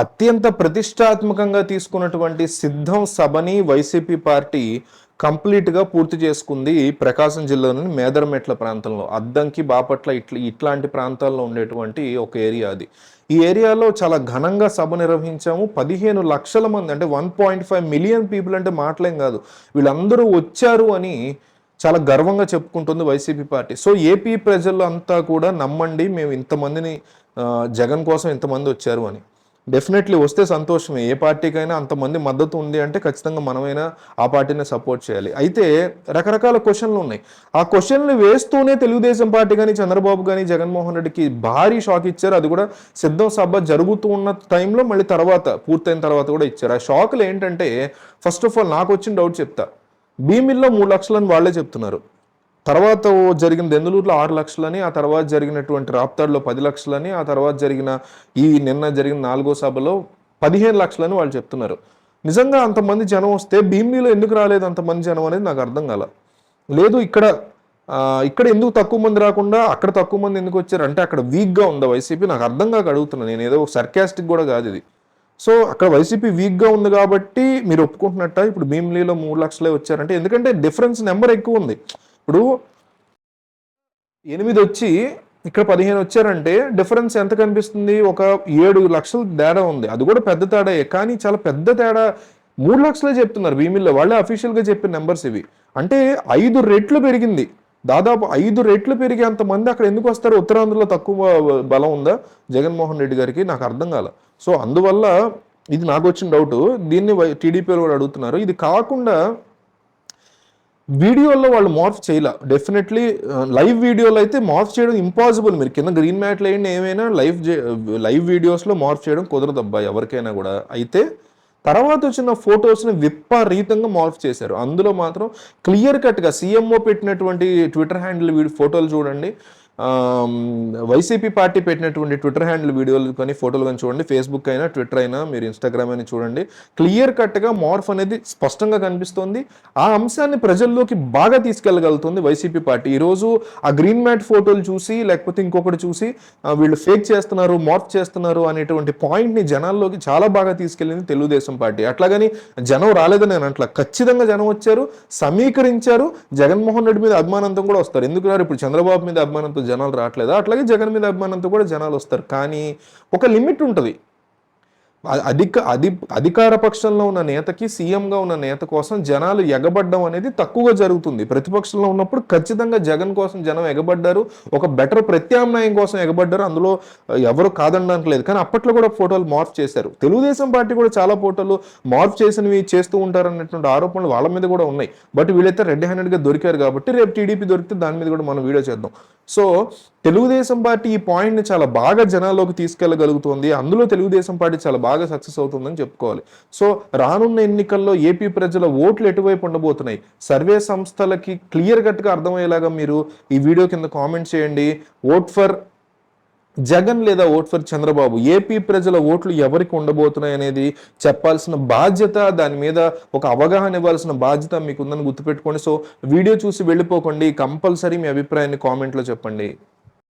అత్యంత ప్రతిష్టాత్మకంగా తీసుకున్నటువంటి సిద్ధం సభని వైసీపీ పార్టీ కంప్లీట్గా పూర్తి చేసుకుంది ప్రకాశం జిల్లాలోని మేదరమెట్ల ప్రాంతంలో. అద్దంకి బాపట్ల ఇట్ల ఇట్లాంటి ప్రాంతాల్లో ఉండేటువంటి ఒక ఏరియా అది. ఈ ఏరియాలో చాలా ఘనంగా సభ నిర్వహించాము. పదిహేను లక్షల మంది అంటే one point five million people అంటే మాటలేం కాదు. వీళ్ళందరూ వచ్చారు అని చాలా గర్వంగా చెప్పుకుంటుంది వైసీపీ పార్టీ. సో ఏపీ ప్రజలు అంతా కూడా నమ్మండి మేము ఇంతమందిని జగన్ కోసం ఇంతమంది వచ్చారు అని. డెఫినెట్లీ వస్తే సంతోషమే. ఏ పార్టీకైనా అంతమంది మద్దతు ఉంది అంటే ఖచ్చితంగా మనమైనా ఆ పార్టీని సపోర్ట్ చేయాలి. అయితే రకరకాల క్వశ్చన్లు ఉన్నాయి. ఆ క్వశ్చన్లు వేస్తూనే తెలుగుదేశం పార్టీ కానీ చంద్రబాబు కానీ జగన్మోహన్ రెడ్డికి భారీ షాక్ ఇచ్చారు. అది కూడా సిద్ధం సభ జరుగుతూ ఉన్న టైంలో మళ్ళీ తర్వాత పూర్తయిన తర్వాత కూడా ఇచ్చారు. ఆ షాక్లు ఏంటంటే ఫస్ట్ ఆఫ్ ఆల్ నాకు వచ్చిన డౌట్ చెప్తా. భీమిల్లో మూడు లక్షలని వాళ్ళే చెప్తున్నారు. తర్వాత ఓ జరిగిన దెందులూరులో ఆరు లక్షలని ఆ తర్వాత జరిగినటువంటి రాప్తాడులో పది లక్షలని ఆ తర్వాత జరిగిన ఈ నిన్న జరిగిన నాలుగో సభలో పదిహేను లక్షలని వాళ్ళు చెప్తున్నారు. నిజంగా అంతమంది జనం వస్తే భీమిలీలో ఎందుకు రాలేదు అంతమంది జనం అనేది నాకు అర్థం కాల. లేదు ఇక్కడ ఇక్కడ ఎందుకు తక్కువ మంది రాకుండా అక్కడ తక్కువ మంది ఎందుకు వచ్చారు? అంటే అక్కడ వీక్గా ఉందా వైసీపీ? నాకు అర్థం కాక అడుగుతున్నాను నేను ఏదో సర్కాస్టిక్ కూడా కాదు ఇది. సో అక్కడ వైసీపీ వీక్గా ఉంది కాబట్టి మీరు ఒప్పుకుంటున్నట్ట? ఇప్పుడు భీమిలీలో మూడు లక్షలే వచ్చారంటే ఎందుకంటే డిఫరెన్స్ నెంబర్ ఎక్కువ ఉంది. ఇప్పుడు ఎనిమిది వచ్చి ఇక్కడ పదిహేను వచ్చారంటే డిఫరెన్స్ ఎంత కనిపిస్తుంది? ఒక ఏడు లక్షల తేడా ఉంది. అది కూడా పెద్ద తేడా కానీ చాలా పెద్ద తేడా మూడు లక్షలే చెప్తున్నారు భీమిల్లో వాళ్ళే అఫీషియల్గా చెప్పిన నెంబర్స్ ఇవి. అంటే ఐదు రెట్లు పెరిగింది. దాదాపు ఐదు రెట్లు పెరిగే అంతమంది అక్కడ ఎందుకు వస్తారు? ఉత్తరాంధ్రలో తక్కువ బలం ఉందా? జగన్మోహన్ రెడ్డి గారికి నాకు అర్థం కాల. సో అందువల్ల ఇది నాకు వచ్చిన డౌట్ దీన్ని టీడీపీ కూడా అడుగుతున్నారు. ఇది కాకుండా వీడియోలో వాళ్ళు మార్ఫ్ చేయలే. డెఫినెట్లీ లైవ్ వీడియోలో అయితే మార్ఫ్ చేయడం ఇంపాసిబుల్ మీరు కింద గ్రీన్ మ్యాట్లు వేయండి ఏమైనా లైవ్ లైవ్ వీడియోస్లో మార్ఫ్ చేయడం కుదరదు అబ్బాయి ఎవరికైనా కూడా. అయితే తర్వాత వచ్చిన ఫొటోస్ని విపరీతంగా మార్ఫ్ చేశారు. అందులో మాత్రం క్లియర్ కట్గా సీఎంఓ పెట్టినటువంటి ట్విట్టర్ హ్యాండిల్ వీడి ఫోటోలు చూడండి. వైసీపీ పార్టీ పెట్టినటువంటి ట్విట్టర్ హ్యాండిల్ వీడియోలు కానీ ఫోటోలు కానీ చూడండి. ఫేస్బుక్ అయినా ట్విట్టర్ అయినా మీరు ఇన్స్టాగ్రామ్ అయినా చూడండి. క్లియర్ కట్గా మార్ఫ్ అనేది స్పష్టంగా కనిపిస్తోంది. ఆ అంశాన్ని ప్రజల్లోకి బాగా తీసుకెళ్ళగలుగుతుంది వైసీపీ పార్టీ. ఈరోజు ఆ గ్రీన్ మ్యాట్ ఫోటోలు చూసి లేకపోతే ఇంకొకటి చూసి వీళ్ళు ఫేక్ చేస్తున్నారు మార్ఫ్ చేస్తున్నారు అనేటువంటి పాయింట్ని జనాల్లోకి చాలా బాగా తీసుకెళ్ళింది తెలుగుదేశం పార్టీ. అట్లాగని జనం రాలేదని నేను అట్లా. ఖచ్చితంగా జనం వచ్చారు సమీకరించారు. జగన్మోహన్ రెడ్డి మీద అభిమానంతో కూడా వస్తారు. ఎందుకు రారు ఇప్పుడు చంద్రబాబు మీద అభిమానంతో జనాలు రావట్లేదా? అట్లాగే జగన్ మీద అభిమానంతో కూడా జనాలు వస్తారు. కానీ ఒక లిమిట్ ఉంటుంది. అధిక అధి అధికార పక్షంలో ఉన్న నేతకి సీఎంగా ఉన్న నేత కోసం జనాలు ఎగబడ్డం అనేది తక్కువగా జరుగుతుంది. ప్రతిపక్షంలో ఉన్నప్పుడు ఖచ్చితంగా జగన్ కోసం జనం ఎగబడ్డారు. ఒక బెటర్ ప్రత్యామ్నాయం కోసం ఎగబడ్డారు. అందులో ఎవరు కాదనడానికి లేదు కానీ అప్పట్లో కూడా ఫోటోలు మార్ఫ్ చేశారు. తెలుగుదేశం పార్టీ కూడా చాలా ఫోటోలు మార్ఫ్ చేసినవి చేస్తూ ఉంటారు అన్నటువంటి ఆరోపణలు వాళ్ళ మీద కూడా ఉన్నాయి. బట్ వీళ్ళైతే రెడ్ హ్యాండెడ్గా దొరికారు కాబట్టి రేపు టీడీపీ దొరికితే దాని మీద కూడా మనం వీడియో చేద్దాం. సో తెలుగుదేశం పార్టీ ఈ పాయింట్ని చాలా బాగా జనాల్లోకి తీసుకెళ్ళగలుగుతుంది అందులో తెలుగుదేశం పార్టీ చాలా బాగా సక్సెస్ అవుతుందని చెప్పుకోవాలి. సో రానున్న ఎన్నికల్లో ఏపీ ప్రజల ఓట్లు ఎటువైపు ఉండబోతున్నాయి? సర్వే సంస్థలకి క్లియర్ కట్గా అర్థమయ్యేలాగా మీరు ఈ వీడియో కింద కామెంట్ చేయండి. ఓట్ ఫర్ జగన్ లేదా ఓట్ ఫర్ చంద్రబాబు? ఏపీ ప్రజల ఓట్లు ఎవరికి ఉండబోతున్నాయి అనేది చెప్పాల్సిన బాధ్యత దాని మీద ఒక అవగాహన ఇవ్వాల్సిన బాధ్యత మీకు ఉందని గుర్తుపెట్టుకోండి. సో వీడియో చూసి వెళ్ళిపోకండి. కంపల్సరీ మీ అభిప్రాయాన్ని కామెంట్లో చెప్పండి.